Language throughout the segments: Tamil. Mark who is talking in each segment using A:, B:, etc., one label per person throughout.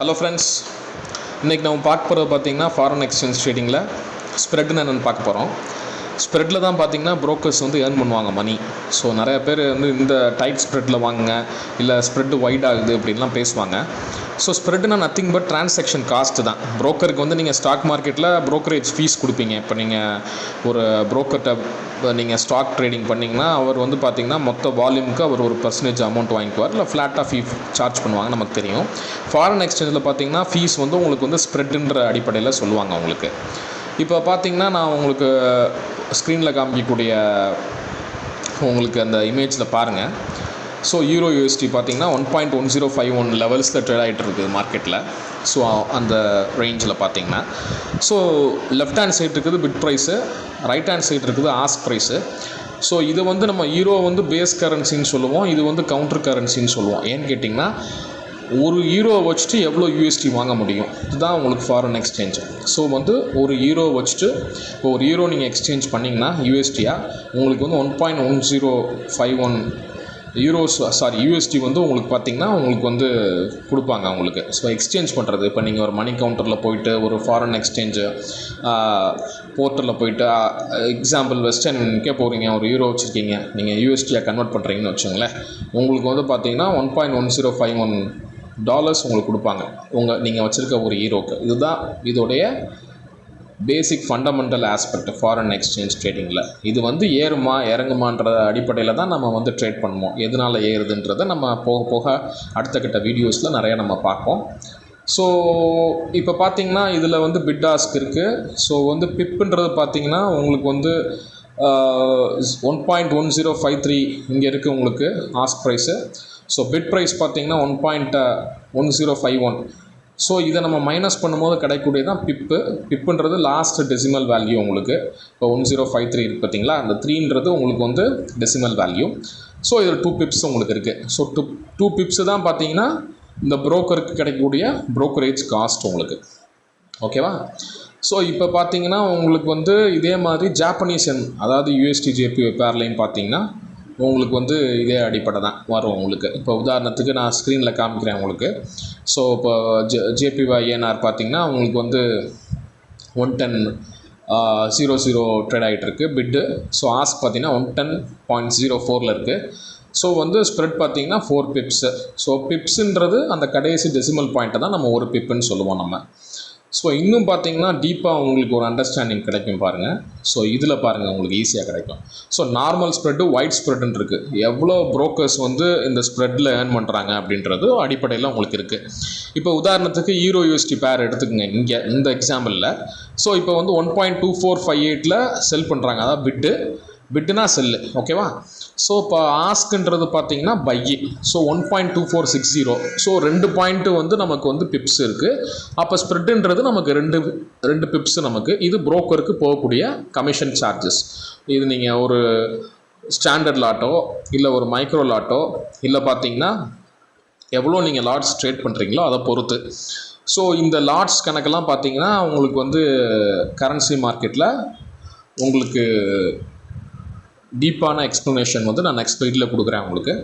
A: ஹலோ ஃப்ரெண்ட்ஸ் இன்றைக்கி நம்ம பார்க்க போகிறது பார்த்தீங்கன்னா ஃபாரின் எக்ஸ்சேஞ்ச் ட்ரேடிங்கில் ஸ்ப்ரெட்னு என்னென்னு பார்க்க போகிறோம் ஸ்ப்ரெட்டில் தான் பார்த்தீங்கன்னா ப்ரோக்கர்ஸ் வந்து ஏர்ன் பண்ணுவாங்க மணி ஸோ நிறைய பேர் வந்து இந்த டைட் ஸ்ப்ரெட்டில் வாங்குங்க இல்லை ஸ்ப்ரெட்டு வைட் ஆகுது அப்படின்லாம் பேசுவாங்க. ஸோ ஸ்ப்ரெட்னா நத்திங் பட் டிரான்சாக்ஷன் காஸ்ட் தான். ப்ரோக்கருக்கு வந்து நீங்கள் ஸ்டாக் மார்க்கெட்டில் ப்ரோக்கரேஜ் ஃபீஸ் கொடுப்பீங்க. இப்போ நீங்கள் ஒரு ப்ரோக்கர்கிட்ட நீங்கள் ஸ்டாக் ட்ரேடிங் பண்ணிங்கன்னா அவர் வந்து பார்த்தீங்கன்னா மொத்த வால்யூமுக்கு அவர் ஒரு பர்சன்டேஜ் அமௌண்ட் வாங்கிக்குவார். இல்லை ஃப்ளாட்டாக ஃபீ சார்ஜ் பண்ணுவாங்க நமக்கு தெரியும். ஃபாரின் எக்ஸ்சேஞ்சில் பார்த்தீங்கன்னா ஃபீஸ் வந்து உங்களுக்கு வந்து ஸ்ப்ரெட்டுன்ற அடிப்படையில் சொல்லுவாங்க உங்களுக்கு இப்போ பார்த்தீங்கன்னா நான் உங்களுக்கு ஸ்க்ரீனில் காமிக்கக்கூடிய உங்களுக்கு அந்த இமேஜில் பாருங்கள் ஸோ யூரோ யூஎஸ்டி பார்த்தீங்கன்னா one point one zero five one லெவல்ஸில் trade ஆகிட்டு இருக்குது மார்க்கெட்டில் ஸோ அந்த ரேஞ்சில் பார்த்தீங்கன்னா. ஸோ லெஃப்ட் ஹேண்ட் சைடு இருக்குது bid price right hand side இருக்குது ஆஸ்க் ப்ரைஸு ஸோ இது வந்து நம்ம ஹீரோ வந்து பேஸ் கரன்சின்னு சொல்லுவோம். இது வந்து கவுண்டர் கரன்சின்னு சொல்லுவோம். ஏன்னு கேட்டிங்கன்னா ஒரு யூரோ வச்சுட்டு எவ்வளோ யூஎஸ்டி வாங்க முடியும்? இதுதான் உங்களுக்கு ஃபாரின் எக்ஸ்சேஞ்ச் ஸோ வந்து ஒரு யூரோ வச்சுட்டு இப்போ ஒரு ஹீரோ நீங்கள் எக்ஸ்சேஞ்ச் பண்ணிங்கன்னா யூஎஸ்டியாக உங்களுக்கு வந்து one point one zero five one euros sorry USD வந்து உங்களுக்கு பார்த்தீங்கன்னா உங்களுக்கு வந்து கொடுப்பாங்க அவங்களுக்கு ஸோ எக்ஸ்சேஞ்ச் பண்ணுறது இப்போ நீங்கள் ஒரு மணி கவுண்டரில் போயிட்டு ஒரு ஃபாரின் எக்ஸ்சேஞ்சு போர்ட்டலில் போயிட்டு எக்ஸாம்பிள் வெஸ்டர்னுக்கே போகிறீங்க ஒரு யூரோ வச்சுருக்கீங்க நீங்கள் யூஎஸ்டியாக கன்வெர்ட் பண்ணுறீங்கன்னு வச்சுங்களேன் உங்களுக்கு வந்து பார்த்தீங்கன்னா one point one zero five one dollars உங்களுக்கு கொடுப்பாங்க. உங்கள் நீங்கள் வச்சுருக்க ஒரு ஹீரோக்கு இதுதான் இதோடைய basic fundamental aspect foreign exchange ட்ரேடிங்கில் இது வந்து ஏறுமா இறங்குமான்ற அடிப்படையில் தான் நம்ம வந்து ட்ரேட் பண்ணுவோம். எதனால் ஏறுதுன்றதை நம்ம போக போக அடுத்த கட்ட வீடியோஸில் நிறையா நம்ம பார்ப்போம். ஸோ இப்போ பார்த்தீங்கன்னா இதில் வந்து பிட் ஆஸ்க் இருக்குது ஸோ வந்து பிப்புன்றது பார்த்திங்கன்னா உங்களுக்கு வந்து one point one zero five three இங்கே இருக்குது உங்களுக்கு ask price so bid price பார்த்தீங்கன்னா one point one zero five one so இதை நம்ம மைனஸ் பண்ணும்போது கிடைக்கக்கூடியது தான் பிப்பு பிப்புன்றது லாஸ்ட் டெசிமல் வேல்யூ உங்களுக்கு. இப்போ ஒன் ஜீரோ ஃபைவ் த்ரீ இருக்குது பார்த்தீங்களா? அந்த த்ரீன்றது உங்களுக்கு வந்து டெசிமல் வேல்யூ ஸோ இதில் டூ பிப்ஸ் உங்களுக்கு இருக்குது ஸோ டூ டூ பிப்ஸு தான் பார்த்தீங்கன்னா இந்த ப்ரோக்கருக்கு கிடைக்கக்கூடிய ப்ரோக்கரேஜ் காஸ்ட் உங்களுக்கு. ஓகேவா ஸோ இப்போ பார்த்தீங்கன்னா உங்களுக்கு வந்து இதே மாதிரி ஜாப்பனீஸ் என் அதாவது யூஎஸ்டி ஜேபி பேர்லையும் பார்த்தீங்கன்னா உங்களுக்கு வந்து இதே அடிப்படை தான் வரும் உங்களுக்கு. இப்போ உதாரணத்துக்கு நான் ஸ்க்ரீனில் காமிக்கிறேன் உங்களுக்கு. ஸோ இப்போ ஜே ஜேபிஒய் ஏஎன்ஆர் பார்த்தீங்கன்னா உங்களுக்கு வந்து one ten zero zero trade ஆகிட்டுருக்கு பிட்டு ஸோ ஆஸ்க் பார்த்தீங்கன்னா ஒன் டென் பாயிண்ட் ஜீரோ ஃபோரில் இருக்குது ஸோ வந்து ஸ்ப்ரெட் பார்த்தீங்கன்னா ஃபோர் பிப்ஸு ஸோ பிப்ஸுன்றது அந்த கடைசி டெசிமல் பாயிண்ட்டை தான் நம்ம ஒரு பிப்புன்னு சொல்லுவோம் நம்ம. ஸோ இன்னும் பார்த்தீங்கன்னா டீப்பாக உங்களுக்கு ஒரு அண்டர்ஸ்டாண்டிங் கிடைக்கும் பாருங்கள் ஸோ இதில் பாருங்கள் உங்களுக்கு ஈஸியாக கிடைக்கும். ஸோ நார்மல் ஸ்ப்ரெட்டு ஒயிட் ஸ்ப்ரெட்டுன்னு இருக்குது எவ்வளோ ப்ரோக்கர்ஸ் வந்து இந்த ஸ்ப்ரெட்டில் ஏர்ன் பண்ணுறாங்க அப்படின்றது அடிப்படையில் உங்களுக்கு இருக்குது இப்போ உதாரணத்துக்கு ஈரோ யூஎஸ்டி பேர் எடுத்துக்கோங்க. இங்கே இந்த எக்ஸாம்பிளில் ஸோ இப்போ வந்து one point two four five எயிட்டில் செல் பண்ணுறாங்க அதாவது பிட்டு பிட்டுனா செல்லு ஓகேவா ஸோ இப்போ ஆஸ்க்குன்றது பார்த்தீங்கன்னா buy so one point two four six zero so ரெண்டு பாயிண்ட்டு வந்து நமக்கு வந்து பிப்ஸ் இருக்குது அப்போ ஸ்ப்ரெட்டுன்றது நமக்கு ரெண்டு ரெண்டு பிப்ஸ் நமக்கு. இது புரோக்கருக்கு போகக்கூடிய கமிஷன் சார்ஜஸ் இது நீங்கள் ஒரு ஸ்டாண்டர்ட் லாட்டோ இல்லை ஒரு மைக்ரோ லாட்டோ இல்லை பார்த்தீங்கன்னா எவ்வளோ நீங்கள் லாட்ஸ் ட்ரேட் பண்ணுறீங்களோ அதை பொறுத்து. ஸோ இந்த லாட்ஸ் கணக்கெல்லாம் பார்த்தீங்கன்னா உங்களுக்கு வந்து கரன்சி மார்க்கெட்டில் உங்களுக்கு டீப்பான எக்ஸ்ப்ளனேஷன் வந்து நான் நெக்ஸ்ட் வீட்டில் கொடுக்குறேன் உங்களுக்கு.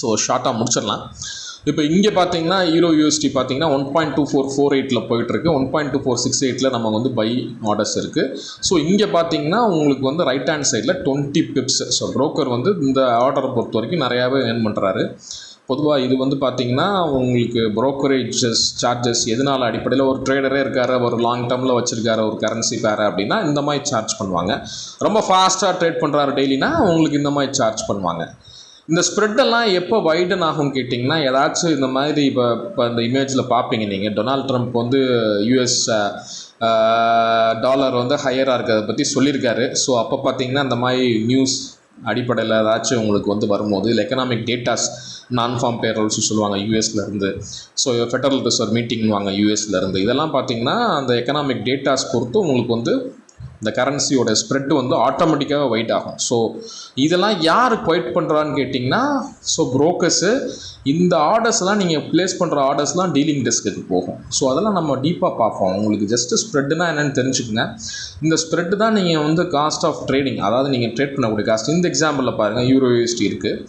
A: ஸோ ஷார்ட்டாக முடிச்சிடலாம். இப்போ இங்கே பார்த்தீங்கன்னா ஈரோ யூஎஸ்டி பார்த்தீங்கன்னா one point two four four எயிட்டில் போயிட்டுருக்கு. One point two four six எயிட்டில் நம்ம வந்து பை ஆர்டர்ஸ் இருக்குது ஸோ இங்கே பார்த்தீங்கன்னா உங்களுக்கு வந்து ரைட் ஹேண்ட் சைடில் டுவெண்ட்டி பிப்ஸ் ஸோ ப்ரோக்கர் வந்து இந்த ஆர்டரை பொறுத்த வரைக்கும் நிறையாவே ஏர்ன் பண்ணுறாரு பொதுவாக இது வந்து பார்த்தீங்கன்னா உங்களுக்கு ப்ரோக்கரேஜஸ் சார்ஜஸ் எதனால் அடிப்படையில் ஒரு ட்ரேடரே இருக்கார் ஒரு லாங் டேர்மில் வச்சுருக்காரு ஒரு கரன்சி பேரை அப்படின்னா இந்த மாதிரி சார்ஜ் பண்ணுவாங்க. ரொம்ப ஃபாஸ்ட்டாக ட்ரேட் பண்ணுறாரு டெய்லினா உங்களுக்கு இந்த மாதிரி சார்ஜ் பண்ணுவாங்க. இந்த ஸ்ப்ரெட்டெல்லாம் எப்போ வைடன் ஆகும் கேட்டிங்கன்னா ஏதாச்சும் இந்த மாதிரி இப்போ இப்போ இந்த இமேஜில் பார்ப்பீங்க நீங்கள் டொனால்ட் ட்ரம்ப் வந்து யூஎஸ் டாலர் வந்து ஹையராக இருக்கிறத பற்றி சொல்லியிருக்காரு. ஸோ அப்போ பார்த்தீங்கன்னா இந்த மாதிரி நியூஸ் அடிப்படையில் ஏதாச்சும் உங்களுக்கு வந்து வரும்போது இல்லை எக்கனாமிக் டேட்டாஸ் நான் ஃபார்ம் பேரோல்ஸ் சொல்லுவாங்க யூஎஸ்லேருந்து ஸோ ஃபெடரல் ரிசர்வ் மீட்டிங் வாங்க யூஎஸ்லேருந்து இதெல்லாம் பார்த்தீங்கன்னா அந்த எக்கனாமிக் டேட்டாஸ் பொறுத்து உங்களுக்கு வந்து இந்த கரன்சியோட ஸ்ப்ரெட் வந்து ஆட்டோமேட்டிக்காக ஒயிட் ஆகும். ஸோ இதெல்லாம் யார் குவைட் பண்ணுறான்னு கேட்டிங்கன்னா ஸோ ப்ரோக்கர்ஸு இந்த ஆர்டர்ஸ்லாம் நீங்கள் ப்ளேஸ் பண்ணுற ஆர்டர்ஸ்லாம் டீலிங் டெஸ்க்குக்கு போகும். ஸோ அதெல்லாம் நம்ம டீப்பாக பார்ப்போம். உங்களுக்கு ஜஸ்ட்டு ஸ்ப்ரெட்னா என்னென்னு தெரிஞ்சுக்கங்க. இந்த ஸ்ப்ரெட் தான் நீங்கள் வந்து காஸ்ட் ஆஃப் ட்ரேடிங் அதாவது நீங்கள் ட்ரேட் பண்ணக்கூடிய காஸ்ட் இந்த எக்ஸாம்பிளில் பாருங்கள் யூரோ யூஎஸ்டி இருக்குது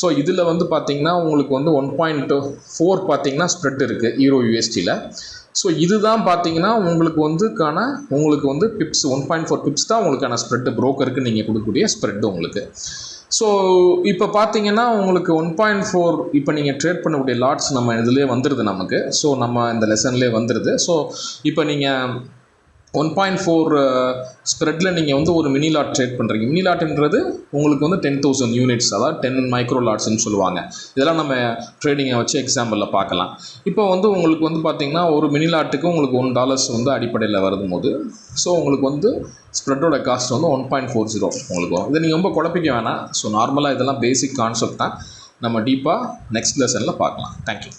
A: ஸோ இதில் வந்து பார்த்தீங்கன்னா உங்களுக்கு வந்து ஒன் பாயிண்ட் ஃபோர் பார்த்தீங்கன்னா ஸ்ப்ரெட் இருக்குது யூரோ யூஎஸ்டியில் ஸோ இதுதான் பார்த்தீங்கன்னா உங்களுக்கு வந்துக்கான உங்களுக்கு வந்து pips one point four pips தான் உங்களுக்கான ஸ்ப்ரெட்டு ப்ரோக்கருக்கு நீங்கள் கொடுக்கக்கூடிய ஸ்ப்ரெட் உங்களுக்கு. ஸோ இப்போ பார்த்தீங்கன்னா உங்களுக்கு ஒன் பாயிண்ட் ஃபோர் இப்போ நீங்கள் ட்ரேட் பண்ணக்கூடிய லாட்ஸ் நம்ம இதுலேயே வந்துடுது நமக்கு. ஸோ நம்ம இந்த லெசன்லேயே வந்துடுது ஸோ இப்போ நீங்கள் ஒன் பாயிண்ட் ஃபோர் ஸ்ப்ரெட்டில் நீங்கள் வந்து ஒரு மினி லாட் ட்ரேட் பண்ணுறீங்க மினி லாட்ன்றது உங்களுக்கு வந்து டென் தௌசண்ட் யூனிட்ஸ் அதாவது டென் மைக்ரோ லாட்ஸ்னு சொல்லுவாங்க. இதெல்லாம் நம்ம ட்ரேடிங்கை வச்சு எக்ஸாம்பிளில் பார்க்கலாம். இப்போ வந்து உங்களுக்கு வந்து பார்த்தீங்கன்னா ஒரு மினி லாட்டுக்கு உங்களுக்கு ஒன் டாலர்ஸ் வந்து அடிப்படையில் வருதும் போது ஸோ உங்களுக்கு வந்து ஸ்ப்ரெட்டோட காஸ்ட் வந்து ஒன் பாயிண்ட் ஃபோர் ஜீரோ உங்களுக்கு வரும். இதை நீங்கள் ரொம்ப குழப்பிக்க வேணாம். ஸோ நார்மலாக இதெல்லாம் பேசிக் கான்செப்ட் தான். நம்ம டீப்பாக நெக்ஸ்ட் லெசனில் பார்க்கலாம். தேங்க்யூ